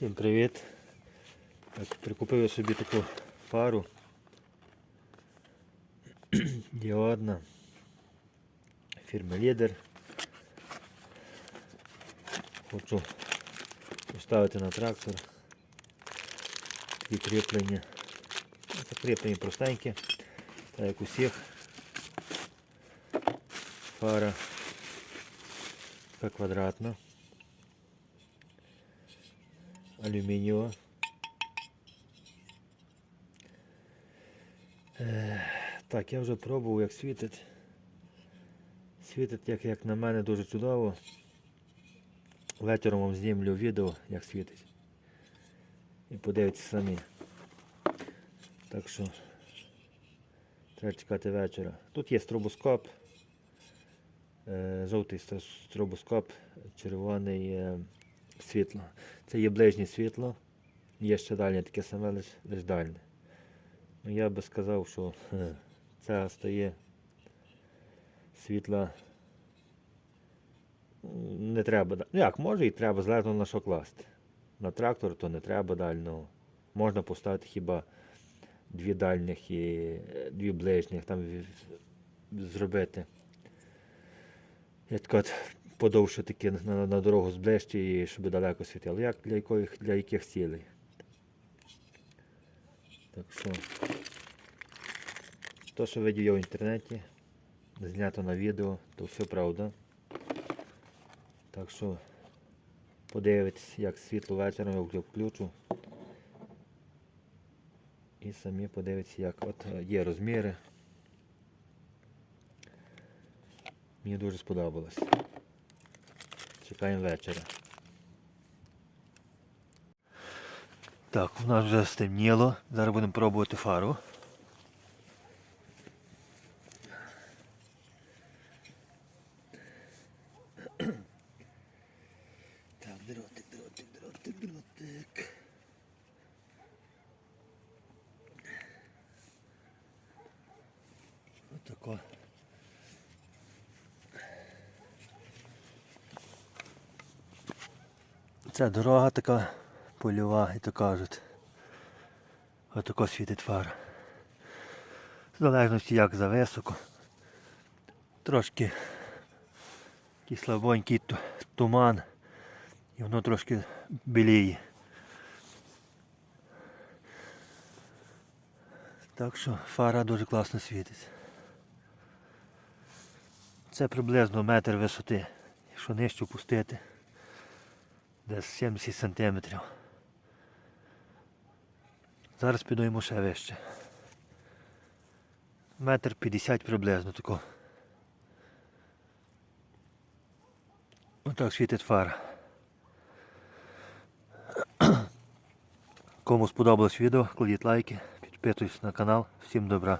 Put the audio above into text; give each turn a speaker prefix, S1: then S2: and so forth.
S1: Всім привіт. Так, прикупив я собі таку фару. Діодна. Фірми Лідер. Хочу поставити на трактор. І кріплення. Це кріплення простеньке, так як усіх. Фара така квадратна. Алюмінієва. Е, Так, я вже пробував, як світить. Світить, як, як на мене, дуже чудово. Вечором вам знімлю відео, як світить. І подивіться самі. Так що треба чекати вечора. Тут є стробоскоп. Е, Жовтий стробоскоп, червоний е, світло. Це є ближнє світло. Є ще дальнє таке саме, лише лиш дальне. Ну, я би сказав, що е, це стає світла. Не треба. Ну як, може і треба, залежно на що класти. На трактор то не треба дальнього. Можна поставити хіба дві дальніх і е, дві ближніх там зробити. Я так от подовше таки на, на дорогу і щоб далеко світило. Як для яких, для яких цілей. Так що, то, що видів в інтернеті, знято на відео, то все правда. Так що подивитесь, як світло вечором я включу. І самі подивитесь, як от е, є розміри. Мені дуже сподобалось. Чекаємо вечора. Так, у нас вже стемніло. Зараз будемо пробувати фару. Так, дротик, дротик, дротик, дротик. Отако. Це дорога така польова, і то кажуть. Отако світить фара. В залежності як за високо. Трошки такий слабонький туман. І воно трошки біліє. Так що фара дуже класно світить. Це приблизно метр висоти. Якщо нижче пустити десь 70 сантиметрів. Зараз підіймо ще вище. Метр 50 приблизно тако. Отак світить фара. Кому сподобалось відео, кладіть лайки, підписуйтесь на канал. Всім добра.